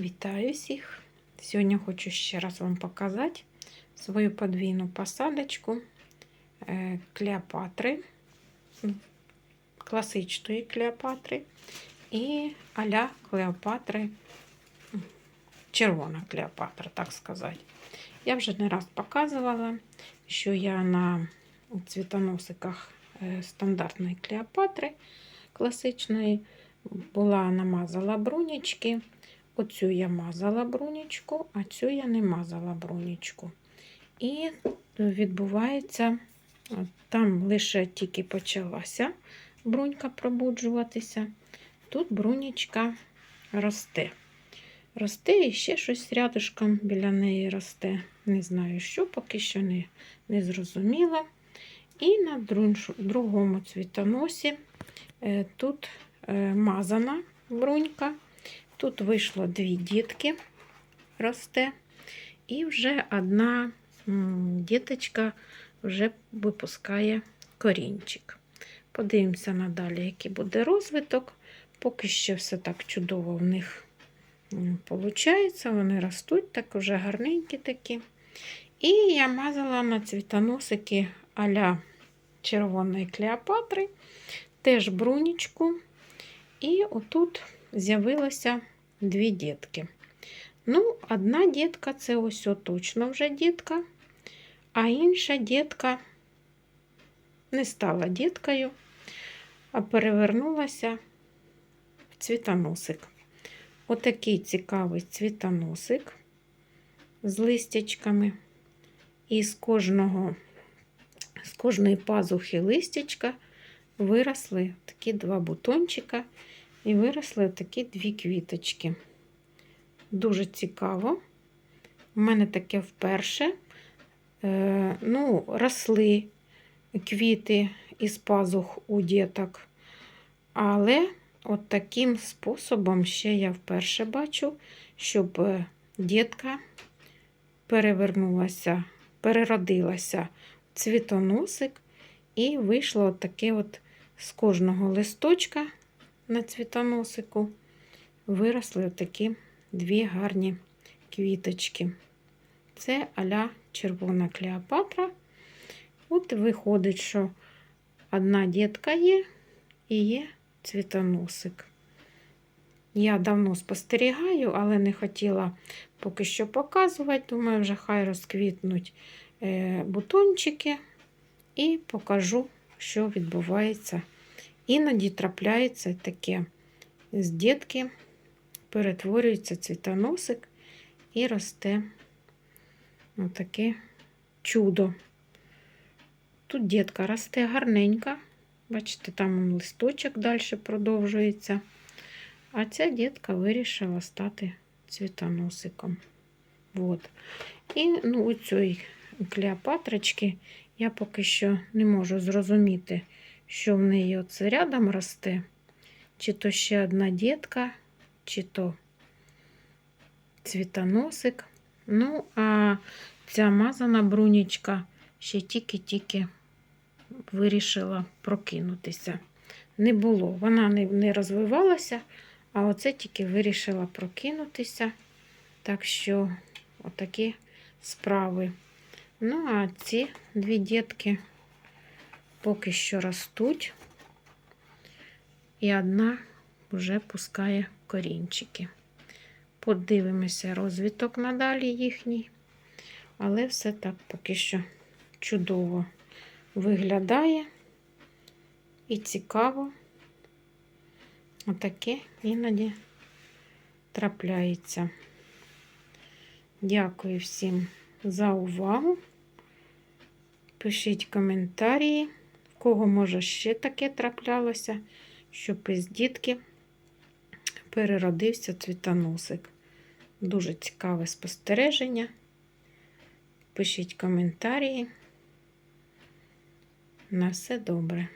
Вітаю всіх! Сьогодні хочу ще раз вам показати свою подвійну посадочку е, Клеопатри, класичної Клеопатри і аля Клеопатри, червона Клеопатра, так сказати. Я вже не раз показувала, що я на цвітоносиках е, стандартної Клеопатри класичної була намазала брунічки. Оцю я мазала брунічку, а цю я не мазала брунічку. І відбувається, там лише тільки почалася брунька пробуджуватися. Тут брунічка росте. Росте і ще щось рядышком біля неї росте. Не знаю, що, поки що не, не зрозуміла. І на другому цвітоносі е, тут е, мазана брунька. Тут вийшло дві дітки росте, і вже одна діточка вже випускає корінчик. Подивимося надалі, який буде розвиток. Поки що все так чудово в них виходить. Вони ростуть, так вже гарненькі такі. І я мазала на цвітоносики а-ля червоної Клеопатри, теж брунічку. І отут з'явилося дві дітки. Ну, одна дітка це ось точно вже дітка, а інша дітка не стала діткою, а перевернулася в цвітоносик. Отакий цікавий цвітоносик з листячками. І з кожного, з кожної пазухи листячка виросли такі два бутончика. І виросли такі дві квіточки. Дуже цікаво. У мене таке вперше. Е, ну, росли квіти із пазух у діток. Але от таким способом ще я вперше бачу, щоб е, дітка перевернулася, переродилася цвітоносик, і вийшло таке от з кожного листочка на цвітоносику виросли такі дві гарні квіточки. Це аля червона Клеопатра. От виходить, що одна дітка є і є цвітоносик. Я давно спостерігаю, але не хотіла поки що показувати. Думаю, вже хай розквітнуть е, бутончики і покажу, що відбувається Іноді трапляється таке з дітки, перетворюється цвітоносик і росте отаке чудо. Тут дітка росте гарненька, бачите, там листочок далі продовжується. А ця дітка вирішила стати цвітоносиком. От. І ну, у цієї клеопатрочки я поки що не можу зрозуміти що в неї оце рядом росте, чи то ще одна дітка, чи то цвітоносик. Ну, а ця мазана брунічка ще тільки-тільки вирішила прокинутися. Не було, вона не, не розвивалася, а оце тільки вирішила прокинутися. Так що, отакі справи. Ну, а ці дві дітки поки що ростуть, і одна вже пускає корінчики. Подивимося розвиток надалі їхній, але все так поки що чудово виглядає і цікаво. Отаке іноді трапляється. Дякую всім за увагу. Пишіть коментарі кого, може, ще таке траплялося, щоб із дітки переродився цвітоносик. Дуже цікаве спостереження. Пишіть коментарі. На все добре.